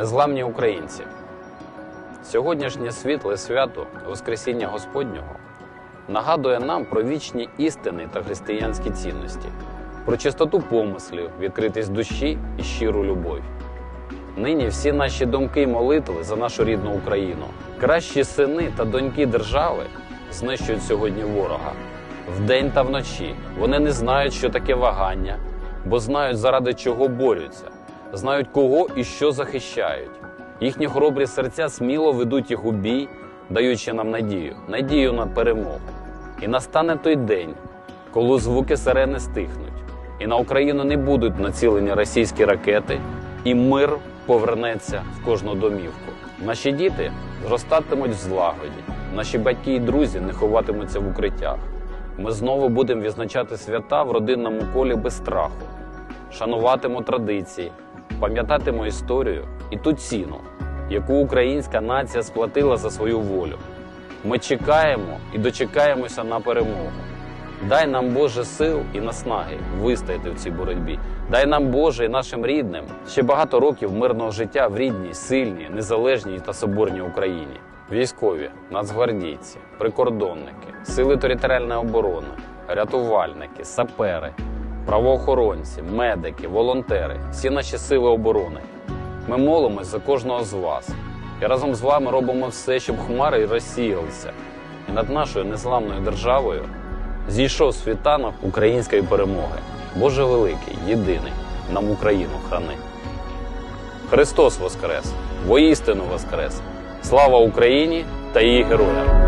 Незламні українці. Сьогоднішнє світле свято Воскресіння Господнього нагадує нам про вічні істини та християнські цінності, про чистоту помислів, відкритість душі і щиру любов. Нині всі наші думки й молитви за нашу рідну Україну. Кращі сини та доньки держави знищують сьогодні ворога вдень та вночі. Вони не знають, що таке вагання, бо знають, заради чого борються, знають, кого і що захищають. Їхні хоробрі серця сміло ведуть їх у бій, даючи нам надію, надію на перемогу. І настане той день, коли звуки сирени стихнуть, і на Україну не будуть націлені російські ракети, і мир повернеться в кожну домівку. Наші діти зростатимуть в злагоді, наші батьки і друзі не ховатимуться в укриттях. Ми знову будемо відзначати свята в родинному колі без страху, шануватимемо традиції, пам'ятатимемо історію і ту ціну, яку українська нація сплатила за свою волю. Ми чекаємо і дочекаємося на перемогу. Дай нам Боже сил і наснаги вистояти в цій боротьбі. Дай нам Боже і нашим рідним ще багато років мирного життя в рідній, сильній, незалежній та соборній Україні. Військові, нацгвардійці, прикордонники, сили територіальної оборони, рятувальники, сапери, правоохоронці, медики, волонтери, всі наші сили оборони. Ми молимось за кожного з вас і разом з вами робимо все, щоб хмари розсіялися, і над нашою незламною державою зійшов світанок української перемоги. Боже великий, єдиний, нам Україну храни. Христос Воскрес! Воістину Воскрес! Слава Україні та її героям!